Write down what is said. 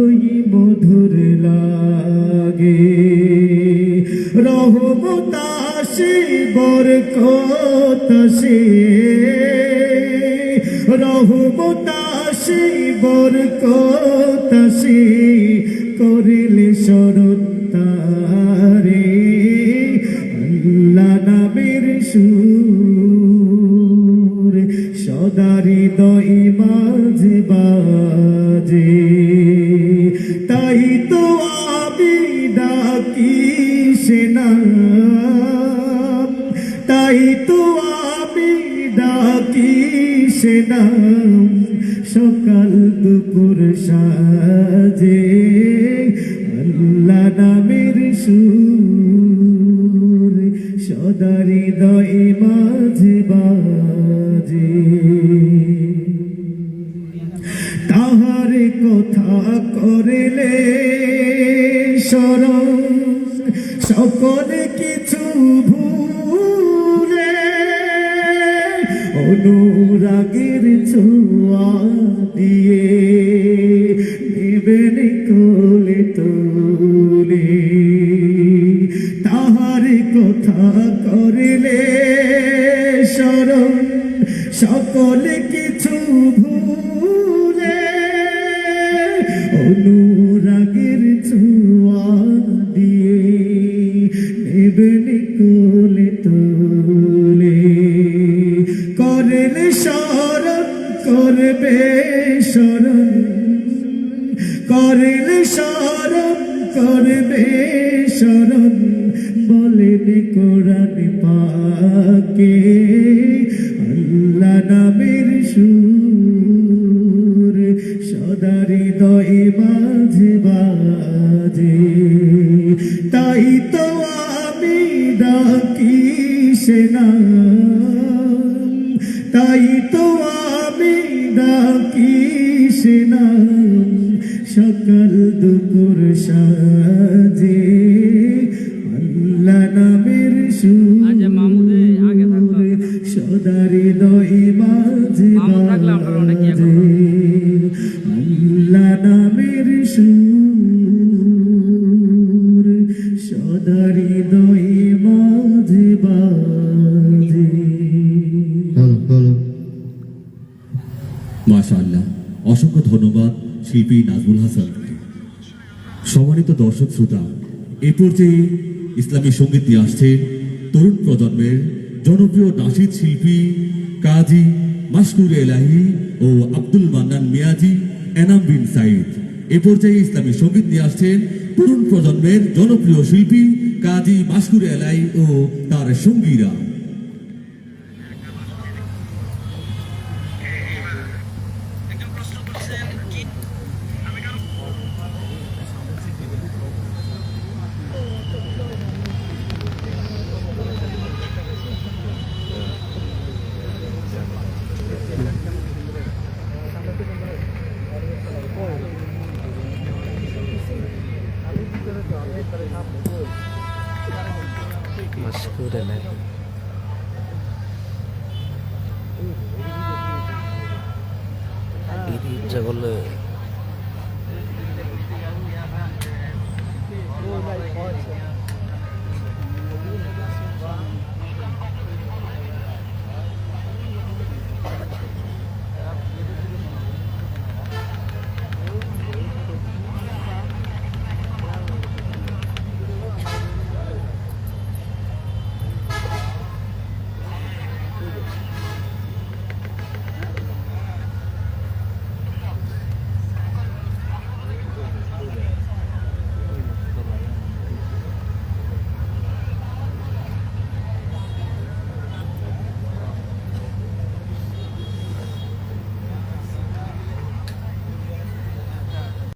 বড়ই মধুর লাগে। রহমতাসি আসে বরকত আসে বর আসে বরকত আসে করিলে শরতারে তো আমি ডাকি সে নাম সকাল দুপুর সাজে আল্লাহ নামের সুর সদারি দই মাঝে বাজে তাহার কথা করিলে স্মরণ সকলে কিছু ভুলে অনুরাগের ছোঁয়া দিয়ে নেবেন কোলে তোলে তাহার কথা করিলে স্মরণ সকলে কিছু ভুলে। অনুরাগের করলে স্মরণ করবে স্মরণ করলে স্মরণ করবে স্মরণ বলেন কোরআন পাকে আল্লাহ নামের সুর। সদারি দই মাঝে বাজে তাই তো আমি ডাকি সে নাম তাই তো আমি ডাকি সে নাম সকাল দুপুর সাজে। আল্লাহ নামের আচ্ছা, মামুদে আগে থাকতো। সুর সদারি অনেকে এখন বাজে। আল্লাহ নামের সুর বলো মাশাআল্লাহ। অসংখ্য ধন্যবাদ শিল্পী নাজমুল হাসান। সম্মানিত দর্শক শ্রোতা, এ পর্যায়ে ইসলামী সংগীত দিয়ে আসছেন তরুণ প্রজন্মের জনপ্রিয় নাসিদ শিল্পী কাজী মাসকুর এলাহি ও আব্দুল মান্নান মিয়াজি এনাম বিন সাইদ। এ পর্যায়ে ইসলামী সংগীত নিয়ে আসছেন তরুণ প্রজন্মের জনপ্রিয় শিল্পী কাজী মাসকুর এলাই ও তার সঙ্গীরা। মাসকুরে নাই ইচ্ছা করলে